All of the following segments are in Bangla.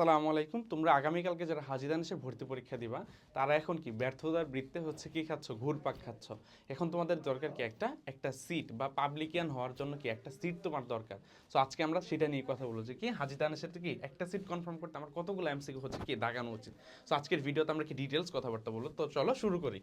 আসসালামু আলাইকুম। তোমরা আগামীকালকে যারা হাজিদান এসে ভর্তি পরীক্ষা দিবা, তারা এখন কি ব্যর্থতার বৃত্তে হচ্ছে কি খাচ্ছ? ঘুরপাক খাচ্ছ? এখন তোমাদের দরকার কি একটা একটা সিট বা পাবলিকিয়ান হওয়ার জন্য কি একটা সিট তোমার দরকার? সো আজকে আমরা সেটা নিয়ে কথা বলব যে কি হাজিদানের সাথে কি একটা সিট কনফার্ম করতে আমার কতগুলো এমসিকিউ হচ্ছে কি দাগানো উচিত? সো আজকের ভিডিওতে আমরা কি ডিটেলস কথাবার্তা বলব? তো চলো শুরু করি।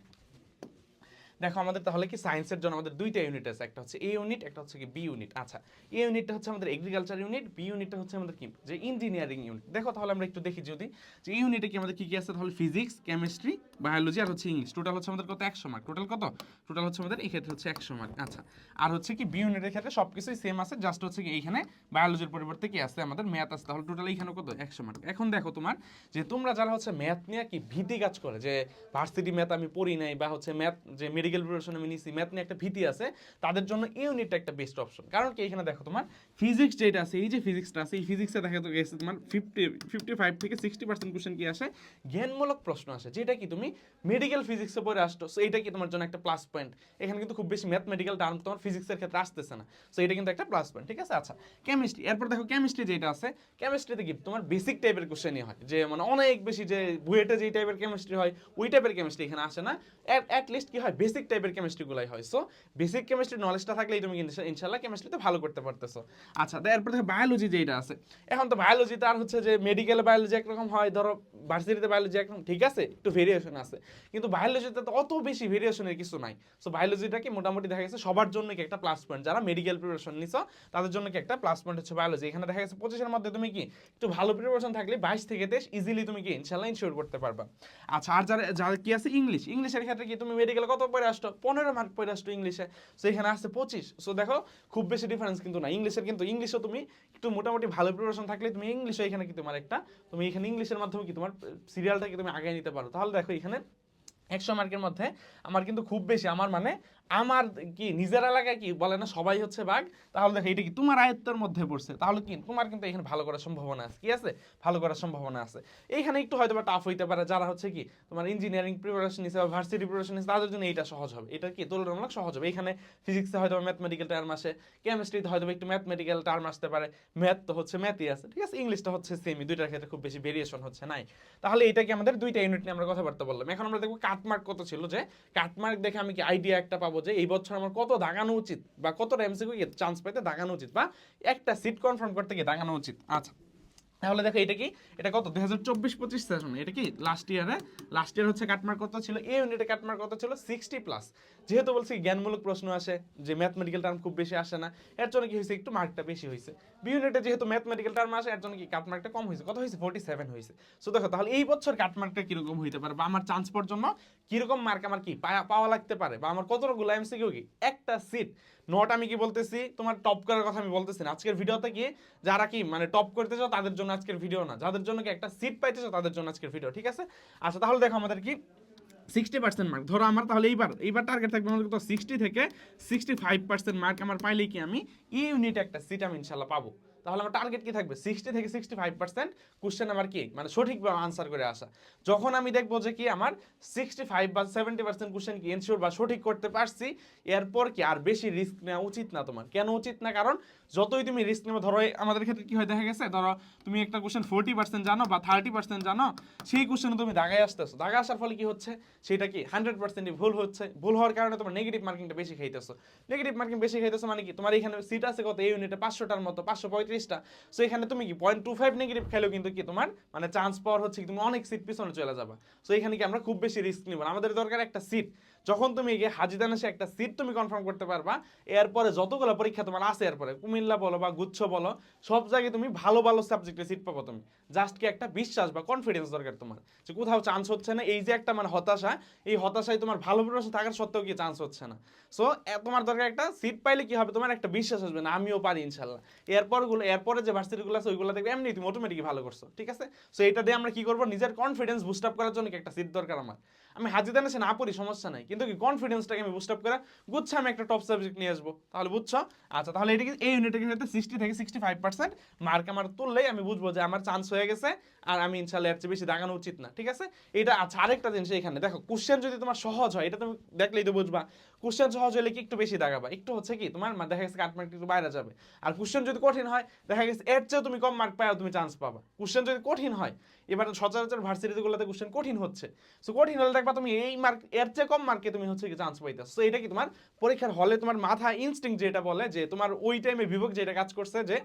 দেখো, আমাদের তাহলে কি সায়েন্সের জন্য আমাদের দুইটা ইউনিট আছে, একটা হচ্ছে এ ইউনিট একটা হচ্ছে কি বি ইউনিট আচ্ছা এ ইউনিটটা হচ্ছে আমাদের এগ্রিকালচার ইউনিট বি ইউনিটটা হচ্ছে আমাদের কি? যে ইঞ্জিনিয়ারিং ইউনিট দেখো, তাহলে আমরা একটু দেখি যদি, যে এই ইউনিটে কি আমাদের কি কি আছে? তাহলে ফিজিক্স কেমিস্ট্রি বায়োলজি আর হচ্ছে ইংলিশ টোটাল হচ্ছে আমাদের কত? একশো মার্ক টোটাল কত? টোটাল হচ্ছে আমাদের এই ক্ষেত্রে হচ্ছে একশো মার্ক আচ্ছা আর হচ্ছে কি বি ইউনিটের ক্ষেত্রে সব কিছুই সেম আছে জাস্ট হচ্ছে কি এইখানে বায়োলজির পরিবর্তে কি আছে? আমাদের ম্যাথ আছে। তাহলে টোটাল এইখানে কত? একশো মার্ক এখন দেখো তোমার, যে তোমরা যারা হচ্ছে ম্যাথ নিয়ে কি ভীতি কাজ করে, যে ভার্সিটি ম্যাথ আমি পড়ি নাই, বা হচ্ছে ম্যাথ যে মেডিকেল প্রিপারেশন আমি নিছি ম্যাথ নিয়ে একটা ভীতি আছে, তাদের জন্য এই ইউনিটটা একটা বেস্ট অপশন কারণ কি, এখানে দেখো তোমার ফিজিক্স যেটা আছে, এই যে ফিজিক্সটা আছে, এই ফিজিক্সে দেখা তো গেছে তোমার ফিফটি ফিফটি ফাইভ থেকে সিক্সটি পার্সেন্ট কোশ্চেন কি আসে? জ্ঞানমূলক প্রশ্ন আসে, যেটা কি তুমি মেডিকেল ফিজিক্সে পড়ে আসতো সো এটা কি তোমার জন্য একটা প্লাস পয়েন্ট এখানে কিন্তু খুব বেশি ম্যাথমেটিক্যাল টার্ম তোমার ফিজিক্সের ক্ষেত্রে আসতেছে না সো এটা কিন্তু একটা প্লাস পয়েন্ট ঠিক আছে? আচ্ছা কেমিস্ট্রি এরপর দেখো কেমিস্ট্রি যেটা আছে কেমিস্ট্রিতে কি তোমার বেসিক টাইপের কোশ্চেনই হয়, যে মানে অনেক বেশি যে বুয়েটে যেই টাইপের কেমিস্ট্রি হয়, ওই টাইপের কেমিস্ট্রি এখানে আসে না অ্যাট লিস্ট কি হয় বেসিক টাইপের কেমিস্ট্রিগুলাই হয়। সো বেসিক কেমিস্ট্রি নলেজটা থাকলেই তুমি কিন্তু ইনশাল্লাহ কেমিস্ট্রিতে ভালো করতে পারতেছো। আচ্ছা এরপর দেখো বায়োলজি যেটা আছে। এখন তো বায়োলজিতে আর হচ্ছে যে মেডিকেল বায়োলজি একরকম হয়, ধরো ভার্সিটিতে বায়োলজি একরকম, ঠিক আছে? একটু ভেরিয়েশন আছে। কিন্তু বায়োলজিতে তো অত বেশি ভেরিয়েশনের কিছু নাই। সো বায়োলজিটা কি মোটামুটি দেখা গেছে সবার জন্য কি একটা প্লাস পয়েন্ট যারা মেডিকেল প্রিপারেশন নিছো, তাদের জন্য কি একটা প্লাস পয়েন্ট হচ্ছে বায়োলজি এখানে দেখা গেছে পঁচিশের মধ্যে তুমি কি একটু ভালো প্রিপারেশন থাকলে বাইশ থেকে তেইশ ইজিলি তুমি কি ইনশাল্লাহ ইনশিওর করতে পারবা। আচ্ছা আর যারা যারা কি আছে? ইংলিশ ইংলিশের ক্ষেত্রে কি তুমি মেডিকেল কত পড়ে পনেরো মার্ক পড়ে ইংলিশে। সো এখানে আসছে পঁচিশ। সো দেখো, খুব বেশি ডিফারেন্স কিন্তু না ইংলিশের কিন্তু, ইংলিশও তুমি একটু মোটামুটি ভালো প্রিপারেশন থাকলে তুমি ইংলিশও এখানে কি তোমার একটা, তুমি এখানে ইংলিশের মাধ্যমে কি তোমার সিরিয়ালটাকে তুমি আগে নিতে পারো। তাহলে দেখো, এখানে একশো মার্কের মধ্যে আমার কিন্তু খুব বেশি, আমার মানে আমার কি নিজের এলাকায় কি বলে না, সবাই হচ্ছে বাঘ? তাহলে দেখো, এটা কি তোমার আয়ত্তের মধ্যে পড়ছে? তাহলে কি, তোমার কিন্তু এখানে ভালো করার সম্ভাবনা আছে, কি আছে? ভালো করার সম্ভাবনা আছে। এইখানে একটু হয়তো বা টাফ হইতে পারে, যারা হচ্ছে কি, তোমার ইঞ্জিনিয়ারিং প্রিপারেশন নিছে বা ভার্সিটি প্রিপারেশন নিছে, তাদের জন্য এটা সহজ হবে। এটা কি, তুলনামূলক সহজ হবে? এখানে ফিজিক্সে হয়তো ম্যাথমেটিক্যাল টার্ম আসে কেমিস্ট্রিতে হয়তো একটু ম্যাথমেটিক্যাল টার্ম আসতে পারে ম্যাথ তো হচ্ছে ম্যাথই আছে, ঠিক আছে? ইংলিশটা হচ্ছে সেমি দুইটার ক্ষেত্রে খুব বেশি ভেরিয়েশন হচ্ছে নাই। তাহলে এটা কি আমাদের দুইটা ইউনিট নিয়ে আমরা কথাবার্তা বললাম। এখন আমরা দেখব কাটমার্ক কত ছিল যে, কাটমার্ক দেখে আমি কি আইডিয়া একটা পাবো? যে এই বছর আমার কত দাগানো উচিত বা কতটা এমসিকিউ চান্স পেতে দাগানো উচিত বা একটা সিট কনফার্ম করতে গিয়ে দাগানো উচিত। আচ্ছা। তাহলে দেখো এটা কি? এটা কত? দুই হাজার চব্বিশ পঁচিশ সেশন এটা কি? লাস্ট ইয়ারে লাস্ট ইয়ার হচ্ছে কাটমার্ক কত ছিল? এই ইউনিটে কাটমার্ক কত ছিল? সিক্সটি প্লাস যেহেতু বলছি জ্ঞানমূলক প্রশ্ন আসে, যে ম্যাথমেটিক্যাল টার্ম খুব বেশি আসে না, এর জন্য কি হয়েছে? একটু মার্কটা বেশি হয়েছে। বি ইউনিটে যেহেতু ম্যাথমেটিক্যাল টার্ম আসে, এর জন্য কি কাটমার্কটা কম হয়েছে? কত হয়েছে? ফোর্টি সেভেন হয়েছে। সো দেখো, তাহলে এই বছর কাটমার্কটা কীরকম হইতে পারে? বা আমার চান্স জন্য কীরকম মার্ক আমার কি পাওয়া লাগতে পারে? বা আমার কতগুলো এমসিকিউ কি? একটা সিট নোট আমি কি বলতেছি? তোমার টপ করার কথা আমি বলতেছি না। আজকের ভিডিওতে কি যারা কি মানে টপ করতে চাও, তাদের জন্য আজকের ভিডিও না। যাদের জন্য কি একটা সিট পাইতে চাও, তাদের জন্য আজকের ভিডিও ঠিক আছে? আচ্ছা তাহলে দেখো আমাদের কি? সিক্সটি পার্সেন্ট মার্ক ধরো আমার তাহলে এইবার এইবার টার্গেট থাকবে আমাদের কত সিক্সটি থেকে সিক্সটি ফাইভ পার্সেন্ট মার্ক আমার পাইলেই কি আমি ইউনিট ইউনিটে একটা সিট আমি ইনশাল্লাহ পাবো। তাহলে আমার টার্গেট কি থাকবে? সিক্সটি থেকে সিক্সটি ফাইভ পার্সেন্ট কোশ্চেন আমার কি? মানে সঠিকভাবে আনসার করে আসা। যখন আমি দেখব যে কি আমার সিক্সটি ফাইভ বা সেভেন্টি পার্সেন্ট কোশ্চেন কি এনশিওর বা সঠিক করতে পারছি, এরপর কি আর বেশি রিস্ক নেওয়া উচিত না তোমার। কেন উচিত না? কারণ যতই তুমি রিস্ক নেবে, ধরো আমাদের ক্ষেত্রে কি হয়, দেখা গেছে, ধরো তুমি একটা কোশ্চেন ফোর্টি পার্সেন্ট জানো বা থার্টি পার্সেন্ট জানো, সেই কোশ্চেনে তুমি দাগায় আসতেছো। দাগায় আসার ফলে কি হচ্ছে? সেটা কি হান্ড্রেড পার্সেন্টই ভুল হচ্ছে। ভুল হওয়ার কারণে তোমার নেগেটিভ মার্কিংটা বেশি খাইতেছো। নেগেটিভ মার্কিং বেশি খাইতেছো মানে কি? তোমার এখানে সিট আছে কত? এই ইউনিটে পাঁচশোটার মতো, পাঁচশো পঁয়ত্রিশটা সো এখানে তুমি কি পয়েন্ট টু ফাইভ নেগেটিভ খেলেও কিন্তু কি তোমার মানে চান্স পাওয়ার হচ্ছে কি তুমি অনেক সিট পিছনে চলে যাবা। সো এখানে কি আমরা খুব বেশি রিস্ক নিব আমাদের দরকার একটা সিট যখন তুমি গিয়ে হাজিদান এসে একটা সিট তুমি কনফার্ম করতে পারবা, এরপরে যতগুলো পরীক্ষা তোমার আছে এরপরে, কুমিল্লা বলো বা গুচ্ছ বলো, সব জায়গায় তুমি ভালো ভালো সাবজেক্টে সিট পাবো তুমি। জাস্ট কি একটা বিশ্বাস বা কনফিডেন্স দরকার তোমার, যে কোথাও চান্স হচ্ছে না, এই যে একটা মানে হতাশা, এই হতাশায় তোমার ভালো প্রিপারেশন থাকার সত্ত্বেও কি চান্স হচ্ছে না। সো তোমার দরকার একটা সিট পাইলে কি হবে? তোমার একটা বিশ্বাস আসবে না, আমিও পারি ইনশাল্লাহ। এরপরগুলো, এরপরে যে ভার্সিটিগুলো আছে, ওইগুলো দেখবে এমনি তুমি অটোমেটিক ভালো করছ, ঠিক আছে? সো এটা দিয়ে আমরা কি করব? নিজের কনফিডেন্স বুস্ট আপ করার জন্য একটা সিট দরকার আমার। আমি হাজিদান এসে না পড়ি, সমস্যা নাই। কিন্তু কি কনফিডেন্সটাকে আমি বুস্ট আপ করে গুচ্ছে আমি একটা টপ সাবজেক্ট নিয়ে আসব। তাহলে বুঝছ? আচ্ছা তাহলে এটা এই ইউনিটে কিন্তু সিক্সটি থেকে সিক্সটি ফাইভ পার্সেন্ট মার্ক আমার তুললেই আমি বুঝব যে আমার চান্স হয়ে গেছে আর আমি ইনশাল্লাহ এর চেয়ে বেশি দাগানো উচিত না, ঠিক আছে? এটা আচ্ছা আরেকটা জিনিস এখানে। দেখো কোশ্চেন যদি তোমার সহজ হয়, এটা তুমি দেখলেই তো বুঝবা। কোশ্চেন সহজ হলে কি একটু বেশি দাগাবা একটু হচ্ছে কি, তোমার দেখা গেছে কাট মার্ক একটু বাইরে যাবে। আর কোশ্চেন যদি কঠিন হয়, দেখা গেছে এর চেয়েও তুমি কম মার্ক পাও তুমি চান্স পাবা। কোশ্চেন যদি কঠিন হয়, এবার সচরাচর ভার্সিটিগুলোতে কোশ্চেন কঠিন হচ্ছে। সো কঠিন হলে দেখবা তুমি এই মার্ক এর চেয়ে কম মার্কে তুমি হচ্ছে কি চান্স পাইতেছো। সো এটা কি তোমার পরীক্ষার হলে তোমার মাথা ইনস্টিং যেটা বলে, যে তোমার ওই টাইমে বিভোগ যেটা কাজ করছে, যে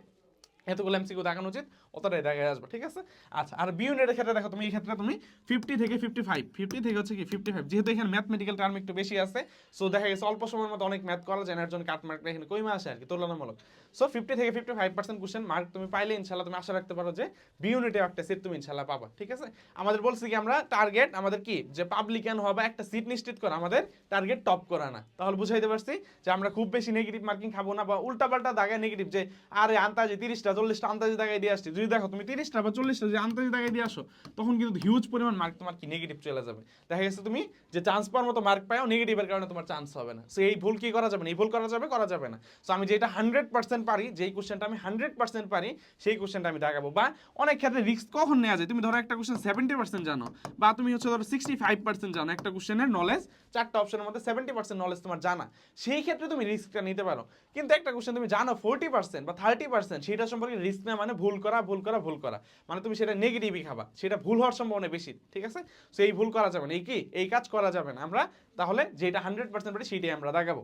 এতগুলো এমসিকিউ দেখানো উচিত অতটাই দেখা আসবে, ঠিক আছে? আচ্ছা আর বি ইউনিটের ক্ষেত্রে দেখো, তুমি এই ক্ষেত্রে তুমি ফিফটি থেকে ফিফটি ফাইভ ফিফটি থেকে হচ্ছে কি ফিফটি ফাইভ যেহেতু এখানে ম্যাথমেটিক্যাল টার্ম একটু বেশি আছে সো দেখা গেছে অল্প সময়ের মধ্যে অনেক ম্যাথ করা যায় এর জন্য কাট মার্কটা এখানে কইমা আসে আর কি, তুলনামূলক। সো ফিফটি থেকে fifty five percent question mark তুমি পাইলে ইনশাল্লাহ তুমি আশা রাখতে পারো যে বি ইউনিটে একটা সিট তুমি ইনশাল্লাহ পাবা, ঠিক আছে? আমাদের বলছি কি আমরা টার্গেট আমাদের কি? যে পাবলিকান হওয়া বা একটা সিট নিশ্চিত করা, আমাদের টার্গেট টপ করা না। তাহলে বুঝাইতে পারছি যে আমরা খুব বেশি নেগেটিভ মার্কিং খাব না বা উল্টাপাল্টা দাগায় নেগেটিভ যে, আরে আন্তাজে তিরিশটা চল্লিশটা আন্তাজে দাগায় দিয়ে আসছি। যদি দেখো তুমি তিরিশটা বা চল্লিশটা যদি আন্তাজে দাগায় দিয়ে আসো, তখন কিন্তু হিউজ পরিমাণ মার্ক তোমার কি নেগেটিভ চলে যাবে। দেখা গেছে তুমি যে চান্স পাওয়ার মতো মার্ক পাও নেগেটিভের কারণে তোমার চান্স হবে না। সো এই ভুল কি করা যাবে না? এই ভুল করা যাবে করা যাবে না। সো আমি যেটা হান্ড্রেড পার্সেন্ট পারি, যেই কোশ্চেনটা আমি হান্ড্রেড পার্সেন্ট পারি, সেই কোশ্চেনটা আমি দাগাবো। বা অনেক ক্ষেত্রে রিস্ক কখন নেওয়া যায়? তুমি ধরো একটা কোশ্চেন সেভেন্টি পার্সেন্ট জানো, বা তুমি হচ্ছে ধরো সিক্সটি ফাইভ পার্সেন্ট জানো, একটা কোশ্চেনের নলেজ চারটা অপশনের মধ্যে সেভেন্টি পার্সেন্ট নলেজ তোমার জানা। সেই ক্ষেত্রে তুমি রিস্কটা নিতে পারো। কিন্তু একটা কোশ্চেন তুমি জানো ফোর্টি পার্সেন্ট বা থার্টি পার্সেন্ট সেটা সম্পর্কে রিস্ক নেওয়া মানে ভুল করা ভুল করা ভুল করা। মানে তুমি সেটা নেগেটিভই খাবা। সেটা ভুল হওয়ার সম্ভাবনা বেশি, ঠিক আছে? সো এই ভুল করা যাবে না। এই কি? এই কাজ করা যাবে না। আমরা তাহলে যেটা হান্ড্রেড পার্সেন্ট পারি, সেটাই আমরা দেখাবো।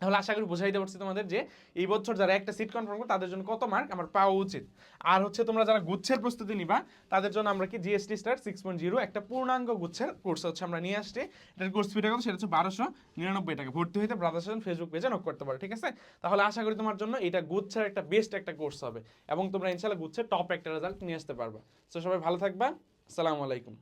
তাহলে আশা করি বুঝাইতে পারছি তোমাদের যে এই বছর যারা একটা সিট কনফার্ম করবে, তাদের জন্য কত মার্ক আমার পাওয়া উচিত। আর হচ্ছে তোমরা যারা গুচ্ছের প্রস্তুতি নিবা, তাদের জন্য আমরা কি GST star six point zero একটা পূর্ণাঙ্গ গুচ্ছের কোর্স হচ্ছে আমরা নিয়ে আসছি। এটার কোর্স ফিটা কত? সেটা হচ্ছে বারোশো নিরানব্বই টাকা। ভর্তি হইতে ব্রাদার্স ফেসবুক পেজে নক করতে পারো, ঠিক আছে? তাহলে আশা করি তোমার জন্য এটা গুচ্ছের একটা বেস্ট একটা কোর্স হবে। এবং তোমরা ইনশাল্লাহ গুচ্ছের টপ একটা রেজাল্ট নিয়ে আসতে পারবা। তো সবাই ভালো থাকবা। আসসালামু আলাইকুম।